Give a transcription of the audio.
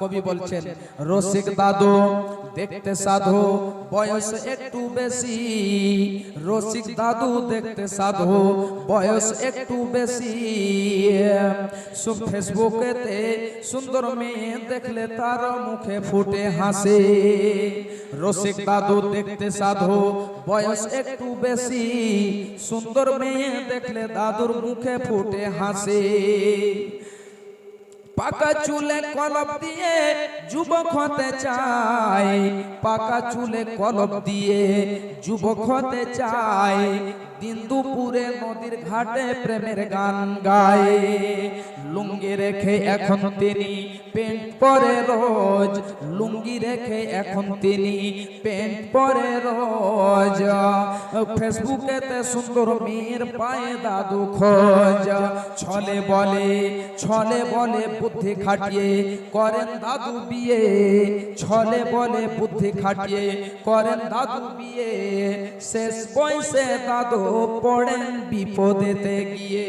কবি বলছেন রসিক দাদু দেখতে সাধু বয়স একটু বেশি। রসিক দাদু দেখতে সাধু বয়স একটু বেশি। সব ফেসবুকেতে সুন্দর মেয়ে দেখলে তার মুখে ফুটে হাসে। রসিক দাদু দেখতে সাধু বয়স একটু বেশি। সুন্দর মেয়ে দেখলে দাদুর মুখে ফুটে হাসে। পাকা চুলে কলপ দিয়ে যুবক হতে চাই পাকা চুলে কলপ দিয়ে যুবক হতে চাই দিন দুপুরে নদীর ঘাটে প্রেমের গান গায়। লুঙ্গি রেখে এখন তিনি পরে রোজ লুঙ্গি রেখে এখন তিনি পেন্ট পরে রোজ। ফেসবুকেতে সুন্দর মেয়ের পায়ে দাদু খোঁজ। ছলে বলে ছলে বলে বুদ্ধি খাটিয়ে করেন দাদু বিয়ে। ছলে বলে বুদ্ধি খাটিয়ে করেন দাদু বিয়ে। শেষ বয়সে দাদু পড়েন বিপদেতে গিয়ে।